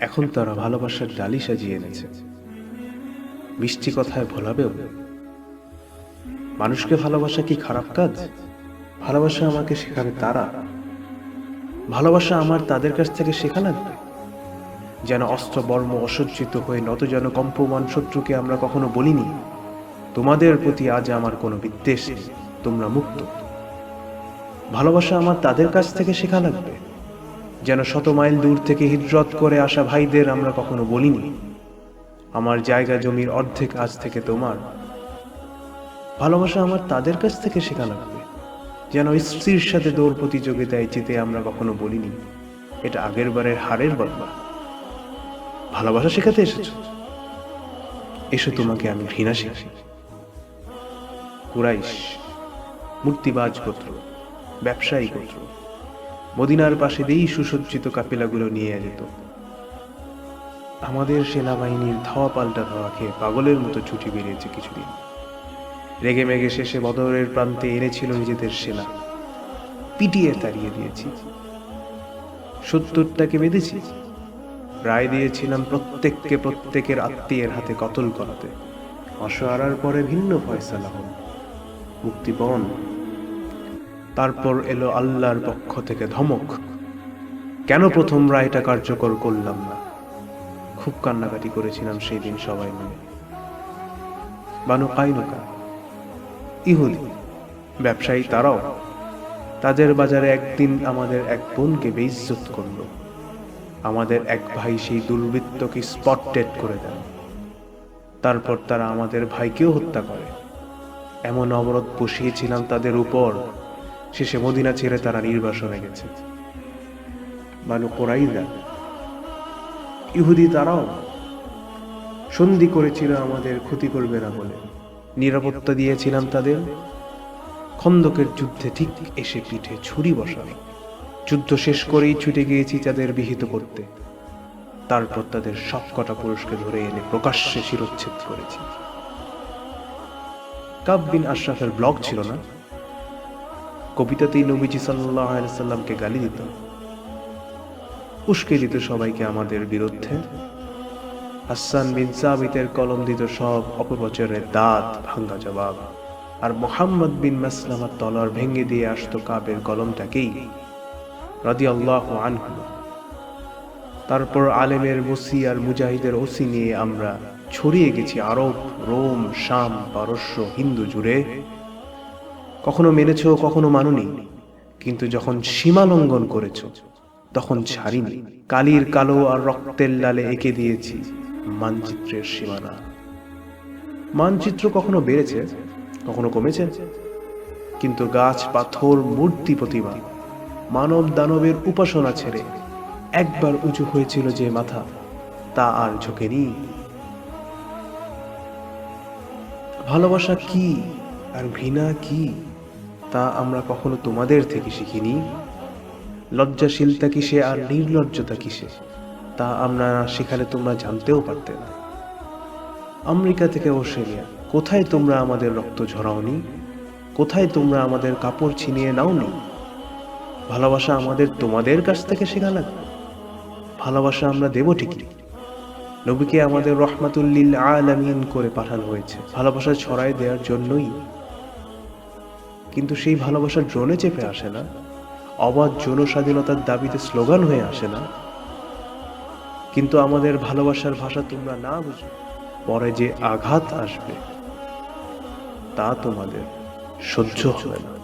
এখন তারা ভালোবাসার ডালি সাজিয়ে এনেছে। মিষ্টি কথায় ভোলাবেও, মানুষকে ভালোবাসা কি খারাপ কাজ? ভালোবাসা আমাকে শেখাবে তারা, ভালোবাসা আমার তাদের কাছ থেকে শেখা লাগবে যেন অস্ত্র বর্ম অসজ্জিত হয়ে নত যেন কম্পমান শত্রুকে আমরা কখনো বলিনি। তোমাদের প্রতি আজ আমার কোনো বিদ্বেষ নেই, তোমরা মুক্ত। ভালোবাসা আমার তাদের কাছ থেকে শেখা লাগবে। যেন শত মাইল দূর থেকে হিজরত করে আসা ভাইদের আমরা কখনো বলিনি। আমার জায়গা জমির অর্ধেক আজ থেকে তোমার। ভালোবাসা আমার তাদের কাছ থেকে শেখা লাগবে। যেন স্ত্রীর সাথে দৌড় প্রতিযোগিতায় জিতে আমরা কখনো বলিনি। এটা আগের বারের হারের বদলা। ভালোবাসা শেখাতে এসেছ? এসো তোমাকে আমি ঘৃণা শেখাই। কুরাইশ, মূর্তিবাজ গোত্র, ব্যবসায়ী গোত্র মদিনার পাশে দিয়েই সুসজ্জিত কাপিলাগুলো নিয়ে যেত। আমাদের সেনাবাহিনীর ধাওয়া পাল্টা ধাওয়া খেয়ে পাগলের মতো ছুটি বেরিয়েছে কিছুদিন। রেগে মেগে শেষে বদরের প্রান্তে এনেছিল নিজেদের সেনা। পিটিয়ে তাড়িয়ে দিয়েছি। সত্তরটাকে বেঁধেছি। রায় দিয়েছিলাম প্রত্যেককে প্রত্যেকের আত্মীয়ের হাতে কতল করাতে। অসহারার পরে ভিন্ন ফয়সালা হল। মুক্তিপণ তারপর এলো আল্লাহর পক্ষ থেকে ধমক। কেন প্রথম রায়টা কার্যকর করলাম না? খুব কান্নাকাটি করেছিলাম সেই দিন সবাই মিলে। বানু কাইনুকা ইহুদি ব্যবসায়ী তারাও তাদের বাজারে একদিন আমাদের এক বোনকে বেইজ্জত করল। আমাদের এক ভাই সেই দুর্বৃত্তকে স্পট করে দেন। তারপর তারা আমাদের ভাইকেও হত্যা করে। এমন অবরোধ বসিয়েছিলাম তাদের উপর। শেষে মদিনা ছেড়ে তারা নির্বাসনে গেছে। মানু কোরাইদা, ইহুদি তারাও সন্ধি করেছিল আমাদের ক্ষতি করবে না বলে। নিরাপত্তা দিয়েছিলাম তাদের। খন্দকের যুদ্ধে ঠিক এসে পিঠে ছুরি বসানো যুদ্ধ শেষ করেই ছুটে গিয়েছি তাদের বিহিত করতে। তারপর তাদের সবকটা পুরুষকে ধরে এনে প্রকাশ্যে শিরোচ্ছেদ করেছি। কাব বিন আশরাফের ব্লগ ছিল না? কবিতাতেই নবীজি সাল্লাহ সাল্লামকে গালি দিত। উস্কে দিত সবাইকে আমাদের বিরুদ্ধে। হাসান বিন সাবিতের কলম দিত সব অপপ্রচারের দাঁত, ভাঙ্গা জবাব। আর মোহাম্মদ বিন মাসলামার তলার ভেঙে দিয়ে আসতো কাবের কলমটাকেই। রাদি আল্লাহ আনহু। তারপর আলেমের মুসি আর মুজাহিদের ওসি নিয়ে আমরা ছড়িয়ে গেছি আরব, রোম, শাম, পারস্য, হিন্দু জুড়ে। কখনো মেনেছ, কখনো মানুনি। কিন্তু যখন সীমা লঙ্ঘন করেছ, তখন ছাড়িনি। কালির কালো আর রক্তের লালে এঁকে দিয়েছি মানচিত্রের সীমানা। মানচিত্র কখনো বেড়েছে, কখনো কমেছে। কিন্তু গাছ, পাথর, মূর্তি প্রতিমা, মানব দানবের উপাসনা ছেড়ে একবার উঁচু হয়েছিল যে মাথা, তা আর ঝোঁকেনি। ভালোবাসা কি আর ঘৃণা কি? তা আমরা কখনো তোমাদের থেকে শিখিনি। লজ্জাশীলতা কিসে আর নির্লজ্জতা কিসে? তা আমরা সেখানে তোমরা জানতেও পারতে না। আমেরিকা থেকে অস্ট্রেলিয়া, কোথায় তোমরা আমাদের রক্ত ঝরাওনি? কোথায় তোমরা আমাদের কাপড় ছিনিয়ে নাওনি? ভালোবাসা আমাদের তোমাদের কাছ থেকে শেখা লাগবে। ভালোবাসা আমরা দেব ঠিকই। নবীকে আমাদের রহমাতুল্লিল আলামিন করে পাঠানো হয়েছে। ভালোবাসা ছড়াই দেওয়ার জন্যই কিন্তু সেই ভালোবাসা ড্রোনে চেপে আসে না। অবাধ যৌন স্বাধীনতার দাবিতে স্লোগান হয়ে আসে না। কিন্তু আমাদের ভালোবাসার ভাষা তোমরা না বুঝো, পরে যে আঘাত আসবে, তা তোমাদের সহ্য হবে না।